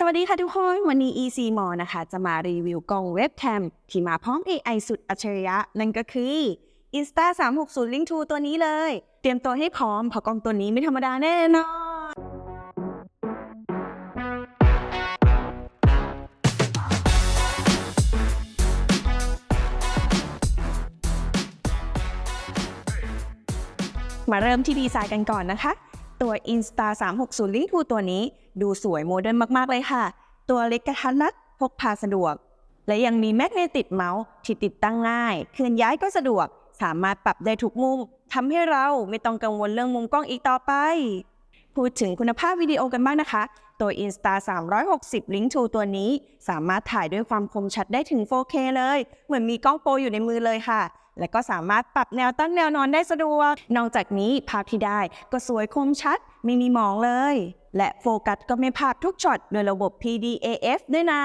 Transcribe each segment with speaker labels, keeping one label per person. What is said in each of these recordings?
Speaker 1: สวัสดีค่ะทุกคน วันนี้ EC m o นะคะ จะมารีวิวกล้องเว็บแคมที่มาพร้อม AI สุดอัจฉริยะ นั่นก็คือ Insta 360 Link 2ตัวนี้เลย เตรียมตัวให้พร้อมเพราะกล้องตัวนี้ไม่ธรรมดาแน่นอนมาเริ่มที่ดีไซน์กันก่อนนะคะ ตัว Insta 360 Link 2ตัวนี้ดูสวยโมเดิร์นมาก ๆ เลยค่ะ ตัวเล็กกระทัดรัดพกพาสะดวก และยังมีแมกเนติกเมาส์ที่ติดตั้งง่าย เคลื่อนย้ายก็สะดวก สามารถปรับได้ทุกมุมทำให้เราไม่ต้องกังวลเรื่องมุมกล้องอีกต่อไป พูดถึงคุณภาพวิดีโอกันบ้างนะคะ ตัว Insta 360 Link 2ตัวนี้ สามารถถ่ายด้วยความคมชัดได้ถึง 4K เลย เหมือนมีกล้องโปรอยู่ในมือเลยค่ะ และก็สามารถปรับแนวตั้งแนวนอนได้สะดวก นอกจากนี้ภาพที่ได้ก็สวยคมชัด ไม่มีหมองเลย และโฟกัสก็ไม่พลาดทุกช็อตโดยระบบ PDAF ด้วยนะ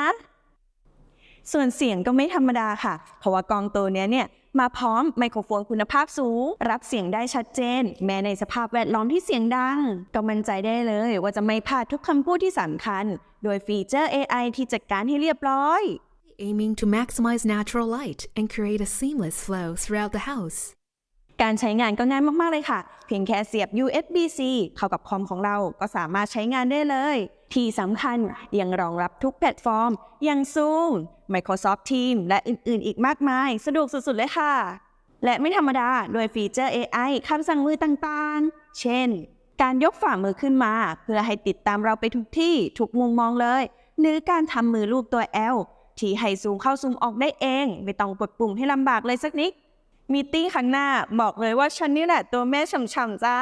Speaker 1: ส่วนเสียงก็ไม่ธรรมดาค่ะ เพราะว่ากองตัวนี้เนี่ยมาพร้อมไมโครโฟนคุณภาพสูง รับเสียงได้ชัดเจน แม้ในสภาพแวดล้อมที่เสียงดัง ก็มั่นใจได้เลย ว่าจะไม่พลาดทุกคำพูดที่สำคัญ โดยฟีเจอร์ AI ที่จัดการให้เรียบร้อย
Speaker 2: aiming to maximize natural light and create a seamless flow throughout the house.
Speaker 1: การใช้งานก็ง่ายมาก ๆ เลยค่ะ เพียงแค่เสียบ USB-C เข้ากับคอมของเราก็สามารถใช้งานได้เลย ที่สำคัญยังรองรับทุกแพลตฟอร์ม อย่าง Zoom Microsoft Teams และอื่น ๆ อีกมากมาย สะดวกสุด ๆ เลยค่ะ และไม่ธรรมดาด้วยฟีเจอร์ AI คำสั่งมือต่าง ๆ เช่น การยกฝ่ามือขึ้นมา เพื่อให้ติดตามเราไปทุกที่ ทุกมุมมองเลย หรือการทำมือรูปตัว L ที่ให้ซูมเข้าซูมออกได้เอง ไม่ต้องกดปุ่มให้ลำบากเลยสักนิดมีติ้งครั้งหน้าบอกเลยว่าฉันนี่แหละตัวแม่ฉ่ำๆจ้า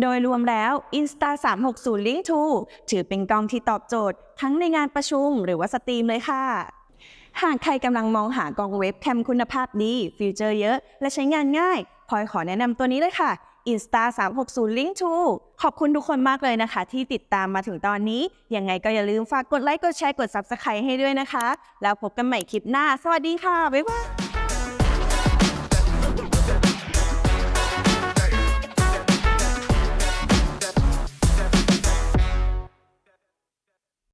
Speaker 1: โดยรวมแล้ว Insta 360 Link 2ถือเป็นกล้องที่ตอบโจทย์ ทั้งในงานประชุมหรือว่าสตรีมเลยค่ะ หากใครกำลังมองหากล้องเว็บแคมคุณภาพดี ฟีเจอร์เยอะ และใช้งานง่ายพลอยขอแนะนำตัวนี้เลยค่ะ Insta 360 Link 2ขอบคุณทุกคนมากเลยนะคะ ที่ติดตามมาถึงตอนนี้ ยังไงก็อย่าลืมฝากกดไลค์ กดแชร์ กด Subscribe ให้ด้วยนะคะ แล้วพบกันใหม่คลิปหน้า สวัสดีค่ะ บ๊ายบาย